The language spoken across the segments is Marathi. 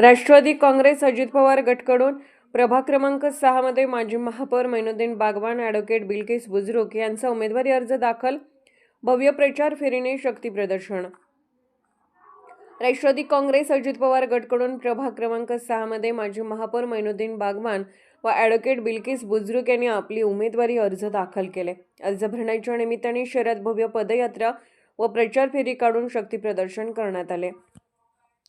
राष्ट्रवादी काँग्रेस अजित पवार गटकडून प्रभाग क्रमांक सहामध्ये माजी महापौर मैनुद्दीन बागवान ॲडव्होकेट बिल्किस बुजरुक यांचा उमेदवारी अर्ज दाखल. भव्य प्रचार फेरीने शक्ती प्रदर्शन. राष्ट्रवादी काँग्रेस अजित पवार गटकडून प्रभाग क्रमांक सहामध्ये माजी महापौर मैनुद्दीन बागवान व ॲडव्होकेट बिल्किस बुजरुक यांनी आपली उमेदवारी अर्ज दाखल केले. अर्ज भरण्याच्या निमित्ताने शहरात भव्य पदयात्रा व प्रचार फेरी काढून शक्ती प्रदर्शन करण्यात आले.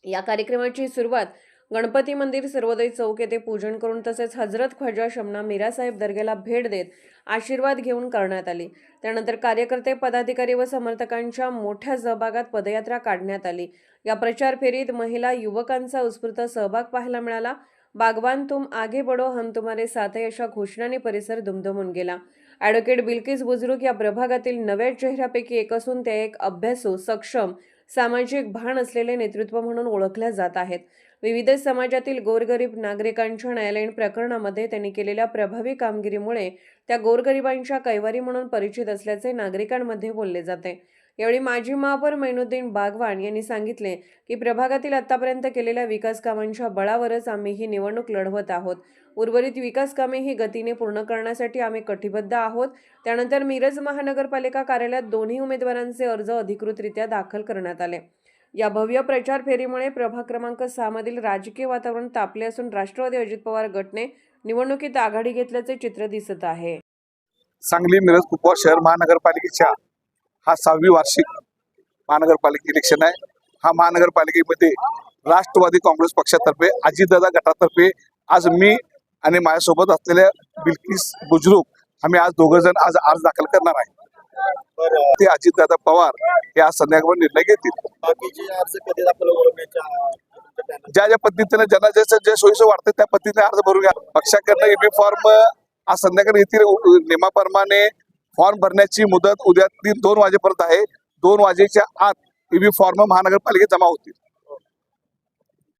या कार्यक्रमाची सुरुवात गणपती मंदिर सर्वोदय चौक येथे पूजन करून तसेच हजरत ख्वाजा शमना मीरासाहेब दर्ग्याला भेट देत आशीर्वाद घेऊन करण्यात आली. त्यानंतर कार्यकर्ते पदाधिकारी व समर्थकांच्या मोठ्या सहभागात पदयात्रा काढण्यात आली. या प्रचार फेरीत महिला युवकांचा उत्स्फूर्त सहभाग पाहायला मिळाला. बागवान तुम आगे बडो हम तुम्हारे साथ अशा घोषणाने परिसर दुमदुमून गेला. ॲडव्होकेट बिल्किस बुजरुक या प्रभागातील नव्या चेहऱ्यापैकी एक असून ते एक अभ्यासू सक्षम सामाजिक भान असलेले नेतृत्व म्हणून ओळखल्या जात आहेत. विविध समाजातील गोरगरीब नागरिकांच्या न्यायालयीन प्रकरणामध्ये त्यांनी केलेल्या प्रभावी कामगिरीमुळे त्या गोरगरिबांच्या कैवारी म्हणून परिचित असल्याचे नागरिकांमध्ये बोलले जाते. यावेळी माजी महापौर मैनुद्दीन बागवान यांनी सांगितले की प्रभागातील आतापर्यंत केलेल्या विकास कामांच्या बळावरच आम्ही ही निवडणूक लढवत आहोत. उर्वरित विकास कामे ही गतीने पूर्ण करण्यासाठी आम्ही कटिबद्ध आहोत. त्यानंतर मिरज महानगरपालिका कार्यालयात दोन्ही उमेदवारांचे अर्ज अधिकृतरित्या दाखल करण्यात आले. या भव्य प्रचार फेरीमुळे प्रभाग क्रमांक सहामधील राजकीय वातावरण तापले असून राष्ट्रवादी अजित पवार गटने निवडणुकीत आघाडी घेतल्याचे चित्र दिसत आहे. सांगली मिरज कुपवाड शहर महानगरपालिकेच्या हा सहावी वार्षिक महानगरपालिका इलेक्शन आहे. हा महानगरपालिकेमध्ये राष्ट्रवादी काँग्रेस पक्षातर्फे अजितदादा गटातर्फे आज मी आणि माझ्यासोबत असलेल्या बिल्किस बुजरुक आम्ही आज दोघं जण आज अर्ज दाखल करणार आहे. ते अजितदादा पवार हे आज संध्याकाळी निर्णय घेतील. ज्या ज्या पद्धतीने ज्यांना जसं जे सोयीचं वाटतं त्या पद्धतीने अर्ज भरून घ्या. पक्षाकडनं ईबी फॉर्म आज संध्याकाळी येथील नियमाप्रमाणे फॉर्म भरण्याची मुदत उद्या तीन दोन वाजेपर्यंत आहे. दोन वाजेच्या आत ईबी फॉर्म महानगरपालिकेत जमा होतील.